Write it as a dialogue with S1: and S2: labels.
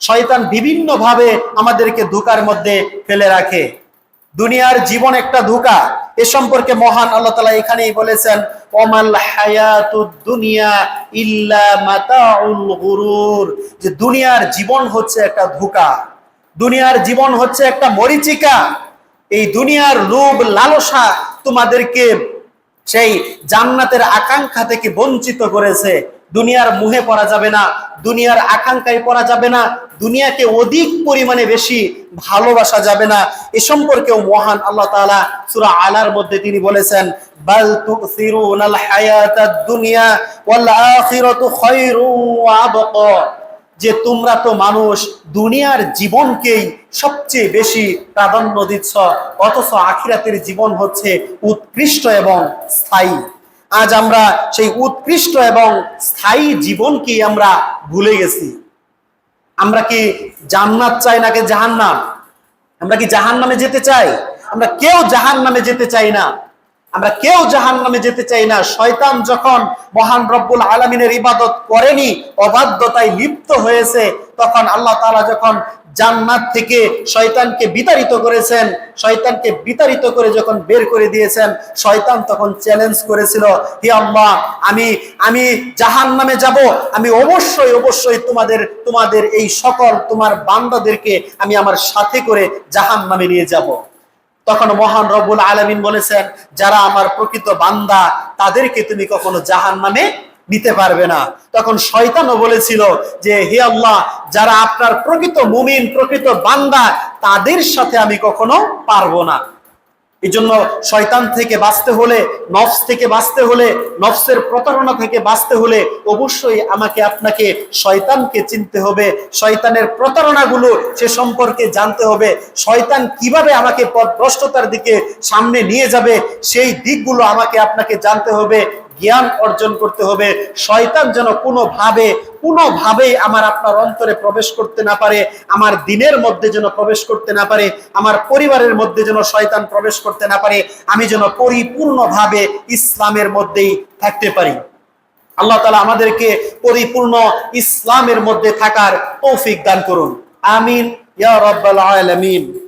S1: শয়তান বিভিন্ন ভাবে আমাদেরকে ধোকার মধ্যে ফেলে রাখে। দুনিয়ার জীবন একটা ধোকা। এ সম্পর্কে মহান আল্লাহ তালা এখানেই বলেছেন হায়াতুদ দুনিয়া ইল্লা মাতাউল গুরুর। যে দুনিয়ার জীবন হচ্ছে একটা ধোকা। দুনিয়ার জীবন হচ্ছে একটা মরিচিকা। এই দুনিয়ার লোভ লালসা তোমাদেরকে সেই জান্নাতের আকাঙ্ক্ষা থেকে বঞ্চিত করেছে। দুনিয়ার মুহে পড়া যাবে না, দুনিয়ার আকাঙ্ক্ষায় পড়া যাবে না, দুনিয়াকে অধিক পরিমাণে বেশি ভালোবাসা যাবে না। এ সম্পর্কেও মহান আল্লাহ তাআলা সুরা আলার মধ্যে তিনি বলেছেন দুনিয়া যে তোমরা তো মানুষ দুনিয়ার জীবনকেই সবচেয়ে বেশি প্রাধান্য দিচ্ছ, অথচ আখিরাতের জীবন হচ্ছে উৎকৃষ্ট এবং স্থায়ী। আজ আমরা সেই উৎকৃষ্ট এবং স্থায়ী জীবনকে আমরা ভুলে গেছি। আমরা কি জান্নাত চাই নাকি জাহান্নাম? আমরা কি জাহান নামে যেতে চাই? আমরা কেউ জাহান নামে যেতে চাই না। আমরা কেউ জাহান নামে যেতে চাই না। শয়তান যখন মহান রব্বুল আলমিনের ইবাদত করেনি, অবাধ্যতায় লিপ্ত হয়েছে, তখন আল্লাহ তাআলা যখন জান্নাত থেকে শয়তানকে বিতাড়িত করেছেন, শয়তানকে বিতাড়িত করে যখন বের করে দিয়েছেন, শয়তান তখন চ্যালেঞ্জ করেছিল, হে আল্লাহ, আমি আমি জাহান নামে যাব, আমি অবশ্যই অবশ্যই তোমাদের তোমাদের এই সকল, তোমার বান্দাদেরকে আমি আমার সাথে করে জাহান নামে নিয়ে যাব। তখন মহান রবুল আলমিন বলেছেন, যারা আমার প্রকৃত বান্দা, তাদেরকে তুমি কখনো জাহান নামে নিতে পারবে না। তখন শয়তানও বলেছিল যে, হে আল্লাহ, যারা আপনার প্রকৃত মুমিন, প্রকৃত বান্দা, তাদের সাথে আমি কখনো পারব না। এই জন্য শয়তান থেকে বাঁচতে হলে, নফস থেকে বাঁচতে হলে, নফসের প্রতারণা থেকে বাঁচতে হলে অবশ্যই আমাকে আপনাকে শয়তানকে চিনতে হবে। শয়তানের প্রতারণাগুলো সে সম্পর্কে জানতে হবে। শয়তান কীভাবে আমাকে পথভ্রষ্টতার দিকে সামনে নিয়ে যাবে, সেই দিকগুলো আমাকে আপনাকে জানতে হবে। জ্ঞান অর্জন করতে হবে। শয়তান যেন কোনোভাবে, কোনোভাবেই আমার আপনার অন্তরে প্রবেশ করতে না পারে, আমার দিনের মধ্যে যেন প্রবেশ করতে না পারে, আমার পরিবারের মধ্যে যেন শয়তান প্রবেশ করতে না পারে, আমি যেন পরিপূর্ণভাবে ইসলামের মধ্যেই থাকতে পারি। আল্লাহ তালা আমাদেরকে পরিপূর্ণ ইসলামের মধ্যে থাকার তৌফিক দান করুন। আমিন। ইয়া রব্বাল আলামিন।